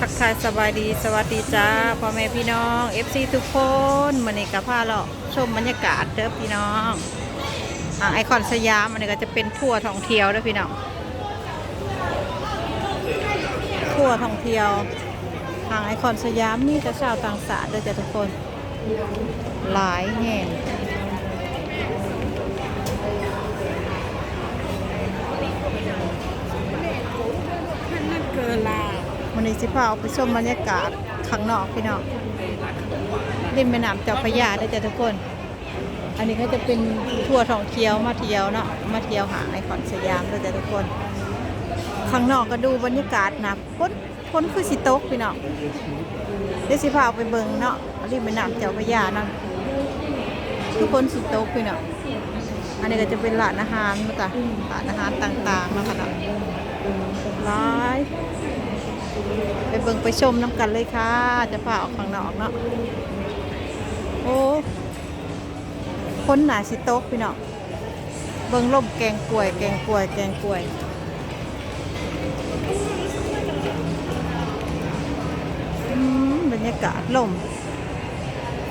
ทักทายสบายดีสวัสดีจ้าพ่อแม่พี่น้อง FC ทุกคนมันนี่กับพาเราชมบรรยากาศเด้อพี่น้องอไอคอนสยามอันนี้ก็จะเป็นทั่วท่องเที่ยวเด้อพี่น้องทั่วท่องเที่ยวทางไอคอนสยามนี่จะชาวต่างชาติเด้อจ้ะทุกคน หลายแห่ง นั่นเกินละ มันนี้ สิพาเอาไปชมบรรยากาศข้างนอกพี่น้องริมแม่น้ำเจ้าพระยาได้อจ้ะทุกคน อันนี้ก็จะเป็นทัวร์ท่องเที่ยวมาเที่ยวเนาะมาเที่ยวหาไอคอนสยามได้อจ้ะทุกคน ข้างนอกก็ดูบรรยากาศนะพ้นพ้นคือสิตกพี่น้องเดี๋ยวสิพาเอาไปเบิ่งเนาะริมแม่น้ำเจ้าพระยานั่นทุกคนสิตกพี่น้องอันนี้ก็จะเป็นร้านอาหารนะจ๊ะร้านอาหารต่างๆนาะคะเนาะหลาย ไปเบิ่งไปชมน้ำกันเลยค่ะ จะพาออกข้างนอกเนาะโอ้คนหนาสิโต๊กพี่เน้องเบิ่งล่มแกงกล้วย แกงกล้วย แกงกล้วยบรรยากาศลม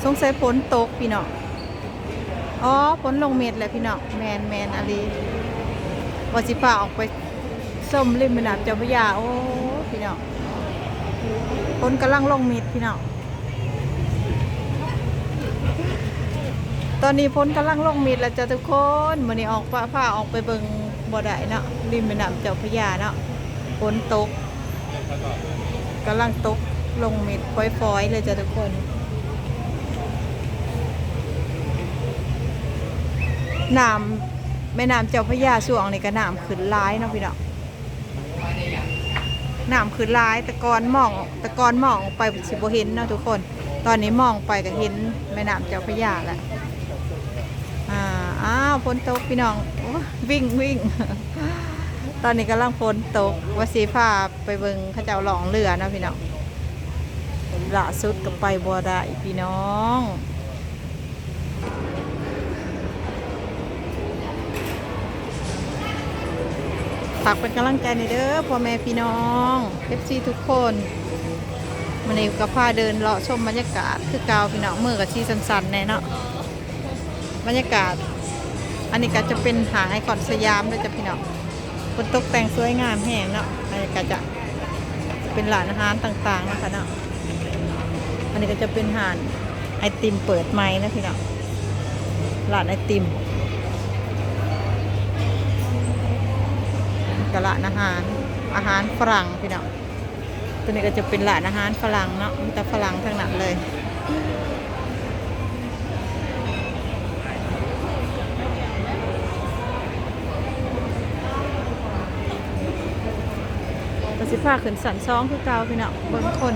สงสัยฝนตกพี่เน้องอ๋อฝนลงเม็ดแหละพี่เน้องแมนแมนอะไรวาสิพาออกไป ส้มริมแม่น้ำเจ้าพระยาโอ้พี่น้องฝนกำลังลงเม็ดพี่น้องตอนนี้ฝนกำลังลงเม็ดแล้วจ้ะทุกคนมื้อนี้ออกฟ้าผ้าออกไปเบิงบ่ได้เนาะริมแม่น้ำเจ้าพระยาเนาะฝนตกกำลังตกลงเม็ดฟอยๆเลยจ้ะทุกคนน้ำแม่น้ำเจ้าพระยาช่วงนี้ก็น้ำขึ้นร้ายเนาะพี่น้อง น้ำคือลายต่ก่อนมองต่ก่อนมองไปสิบ่เห็นเนาะทุกคน ตอนนี้มองไปก็เห็นแม่น้ำเจ้าพระยาแล้วอ่าอ้าวฝนตกพี่น้องวิ่งวิ่งตอนนี้กำลังฝนตกว่าสีพาไปเบิงข้าเจ้าหลองเรือนะพี่น้องล่าสุดก็ไปบัวได้พี่น้อง ฝากเป็นกำลังใจในเด้อพ่อแม่พี่น้องเอฟซีทุกคนมันนี้ก็พาเดินเลาะชมบรรยากาศคือกาวพี่น้องมือกับชีสันๆแน่เนาะบรรยากาศ อันนี้ก็จะเป็นหางไอคอนสยามด้วยจ้ะพี่น้องบนตกแต่งสวยงามแห้งเนาะอันนี้ก็จะเป็นร้านอาหารต่างๆนะคะเนาะอันนี้ก็จะเป็นหานไอติมเปิดไม้นะพี่น้องร้านไอติม กร้านอาหาร อาหารฝรั่งพี่น้องตัวนี้ก็จะเป็นร้านอาหารฝรั่งเนาะมีแต่ฝรั่งทั้งนั้นเลยกระสิผ้าขึ้นสันสองคือเกาพี่น้องบิ้งคน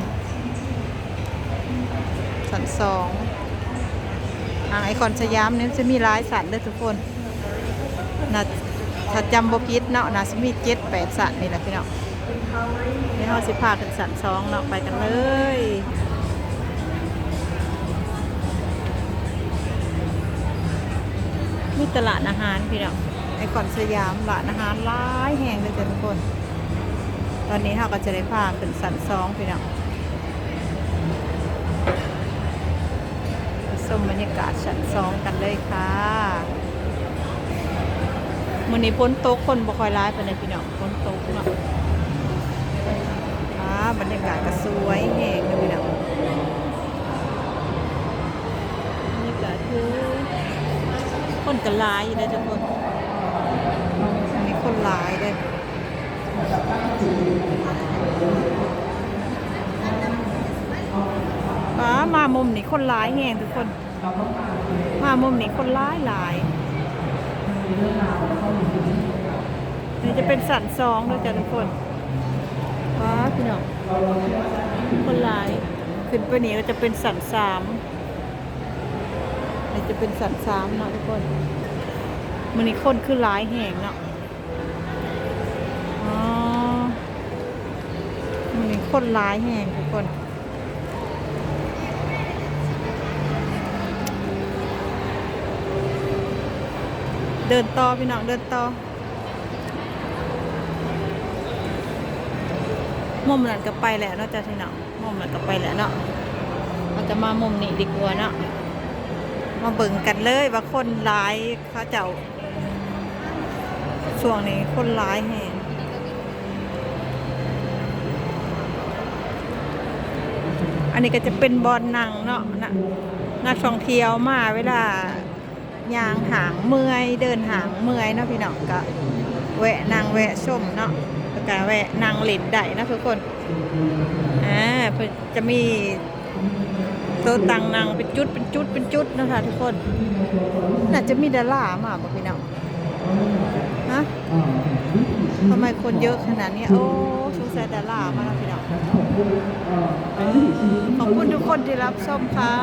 สันสองทางไอคอนสยามเนี่ยจะมีหลายสันเด้อทุกคนน่า ถ้าจำบ่ผิดเนาะน่าสิมีเจ็ดแปดสัตว์นี่แหละพี่เนาะนี่เฮาสิพากันสัตว์สองเนาะไปกันเลยมีตลาดอาหารพี่เนาะไอคอนสยามร้านอาหารหลายแห่งเลยจ้ะทุกคน ตอนนี้เราก็จะได้พาขึ้นสันสองพี่เนาะไปชมบรรยากาศสันสองกันเลยค่ะ มื้อนี้ฝนตกคนบ่ค่อยร้ายปานใดพี่น้องฝนตกเนาะอ่าบรรยากาศก็สวยแฮงเลยพี่น้องบรรยากาศคือคนก็หลายอยู่เด้อทุกคนมีคนหลายเด้อป้ามามุมนี้คนหลายแฮงทุกคน มามุมนี้คนหลายหลาย นี่จะเป็นสันซองด้วยจ้ะทุกคนว้าพี่น้องคนหลาย ขึ้นไปนี่ก็จะเป็นสันสามนี่จะเป็นสันสามเนาะทุกคนมันนี่คนคือหลายแห่งเนาะอ๋อมันนี่คนหลายแห่งทุกคนเดินต่อพี่น้องเดินต่อ มุมนั้นก็ไปแล้วเนาะจ้ะพี่น้องมุมนั้นก็ไปแล้วเนาะเราจะมามุมนี้ดีกว่าเนาะมาเบิ่งกันเลยว่าคนร้ายเขาเจ้าช่วงนี้คนร้ายแฮงอันนี้ก็จะเป็นบอลนังเนาะนะนักท่องเที่ยวมาเวลายางหางเมื่อยเดินหางเมื่อยเนาะพี่น้องก็แวะนางแวะชมเนาะ แล้วก็แวะนางเล่นได้นะทุกคนอ่าจะมีโตัวตังนางเป็นจุดเป็นจุดเป็นจุดนะคะทุกคน น่าจะมีดารามาบ่พี่น้องฮะทำไมคนเยอะขนาดนี้ โอ้สงสัยดารามาแล้วพี่น้องขอบคุณทุกคนที่รับชมค่ะ